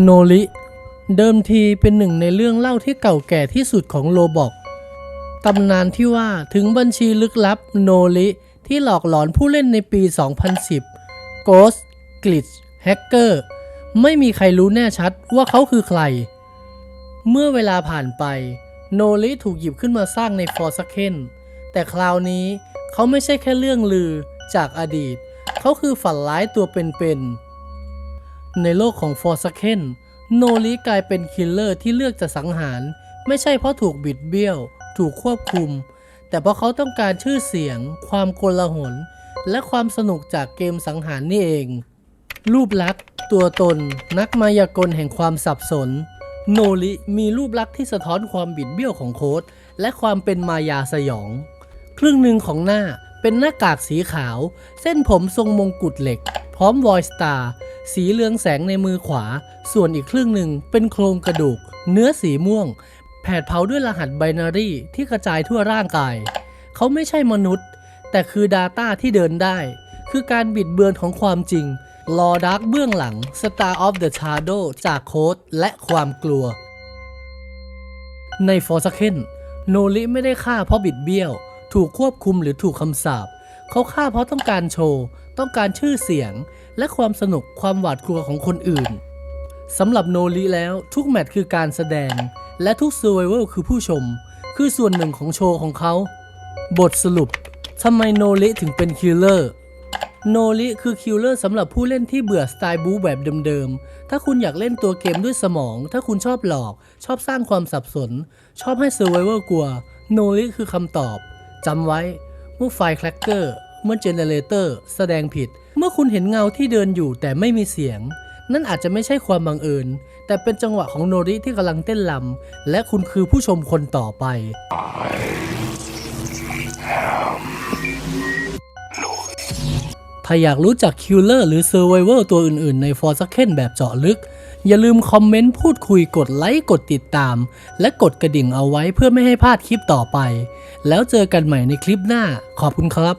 โนริเดิมทีเป็นหนึ่งในเรื่องเล่าที่เก่าแก่ที่สุดของโลบอกตำนานที่ว่าถึงบัญชีลึกลับโนริที่หลอกหลอนผู้เล่นในปี 2010 Ghost Glitch Hacker ไม่มีใครรู้แน่ชัดว่าเขาคือใคร เมื่อเวลาผ่านไปโนริถูกหยิบขึ้นมาสร้างในฟอร์สเคนแต่คราวนี้เขาไม่ใช่แค่เรื่องลือจากอดีต เขาคือฝันร้ายตัวเป็นๆ ในโลกของฟอร์สเคนโนริกลายเป็นคิลเลอร์ที่เลือกจะสังหาร ไม่ใช่เพราะถูกบิดเบี้ยว ถูกควบคุม แต่เพราะเขาต้องการชื่อเสียง ความโกลาหล และความสนุกจากเกมสังหารนี่เอง รูปลักษณ์ ตัวตน นักมายากลแห่งความสับสน โนริมีรูปลักษณ์ที่สะท้อนความบิดเบี้ยวของโค้ดและความเป็นมายาสยอง ครึ่งหนึ่งของหน้าเป็นหน้ากากสีขาว เส้นผมทรงมงกุฎเหล็ก พร้อมวอยสตาร์ สีเหลืองแสงในมือขวา ส่วนอีกครึ่งหนึ่งเป็นโครงกระดูก เนื้อสีม่วง แผดเผาด้วยรหัสไบนารีที่กระจายทั่วร่างกาย เขาไม่ใช่มนุษย์ แต่คือ Data ที่เดินได้ คือการบิดเบือนของความจริงรอดักเบื้องหลัง Star of the Shadow จากโค้ดและความกลัว ในฟอร์สเคนโนริไม่ได้ฆ่าเพราะบิดเบี้ยว ถูกควบคุมหรือถูกคำสาป เขาฆ่าเพราะต้องการโชว์ ต้องการชื่อเสียง และความสนุกความหวาดกลัวของคนอื่นสำหรับโนริแล้วทุกแมตช์คือการแสดง และทุก s u r v i v a l คือผู้ชม คือส่วนหนึ่งของโชว์ของเขา บทสรุปทำไมโนริถึงเป็นคิลเลอร์โนริคือคิลเลอร์สำหรับผู้เล่นที่เบื่อสไตล์บู๊แบบเดิมๆ ถ้าคุณอยากเล่นตัวเกมด้วยสมอง ถ้าคุณชอบหลอก ชอบสร้างความสับสน ชอบให้เซอร์ไวเวอร์กลัว โนริคือคำตอบจำไว้ เมื่อไฟล์แคลกเกอร์เมื่อเจเนเรเตอร์แสดงผิด เมื่อคุณเห็นเงาที่เดินอยู่แต่ไม่มีเสียง นั่นอาจจะไม่ใช่ความบังเอิญ แต่เป็นจังหวะของโนริที่กำลังเต้นลำและคุณคือผู้ชมคนต่อไป ถ้าอยากรู้จักคิลเลอร์หรือเซอร์ไวเวอร์ตัวอื่นๆ ใน f o r s a k e n แบบเจาะลึก อย่าลืมคอมเมนต์พูดคุยกดไลค์กดติดตาม และกดกระดิ่งเอาไว้เพื่อไม่ให้พลาดคลิปต่อไป แล้วเจอกันใหม่ในคลิปหน้าขอบคุณครับ